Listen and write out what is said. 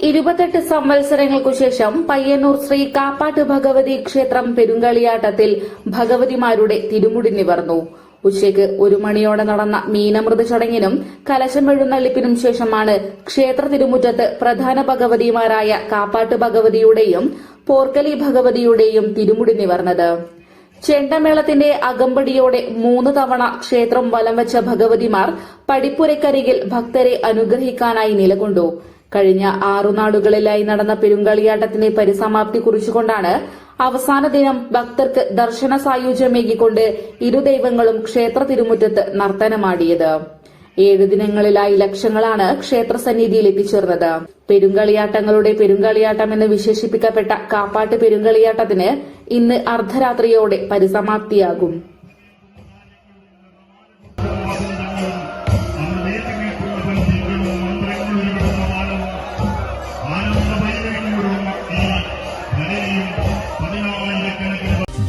ഇരുപത്തെട്ട് സംവത്സരങ്ങൾക്കു ശേഷം പയ്യന്നൂർ ശ്രീ കാപ്പാട്ട് ഭഗവതി ക്ഷേത്രം പെരുങ്കളിയാട്ടത്തിൽ ഭഗവതിമാരുടെ തിരുമുടി നിവർന്നു. ഉച്ചയ്ക്ക് ഒരു മണിയോടെ നടന്ന മീനമൃത ചടങ്ങിനും കലശം എഴുന്നള്ളിപ്പിനും ശേഷമാണ് ക്ഷേത്ര തിരുമുറ്റത്ത് പ്രധാന ഭഗവതിമാരായ കാപ്പാട്ട് ഭഗവതിയുടെയും പോർക്കലി ഭഗവതിയുടെയും തിരുമുടി നിവർന്നത്. ചെണ്ടമേളത്തിന്റെ അകമ്പടിയോടെ മൂന്ന് തവണ ക്ഷേത്രം വലം വെച്ച ഭഗവതിമാർ പടിപ്പുരക്കരികിൽ ഭക്തരെ അനുഗ്രഹിക്കാനായി നിലകൊണ്ടു. കഴിഞ്ഞ ആറു നാടുകളിലായി നടന്ന പെരുങ്കളിയാട്ടത്തിന്റെ പരിസമാപ്തി കുറിച്ചുകൊണ്ടാണ് അവസാന ദിനം ഭക്തർക്ക് ദർശന സായുജ്യമേകിക്കൊണ്ട് ഇരു ദൈവങ്ങളും ക്ഷേത്ര തിരുമുറ്റത്ത് നർത്തനമാടിയത്. ഏഴ് ദിനങ്ങളിലായി ലക്ഷങ്ങളാണ് ക്ഷേത്ര സന്നിധിയിൽ എത്തിച്ചേർന്നത്. പെരുങ്കളിയാട്ടങ്ങളുടെ പെരുങ്കളിയാട്ടം എന്ന് വിശേഷിപ്പിക്കപ്പെട്ട കാപ്പാട്ട് പെരുങ്കളിയാട്ടത്തിന് ഇന്ന് അർദ്ധരാത്രിയോടെ പരിസമാപ്തിയാകും.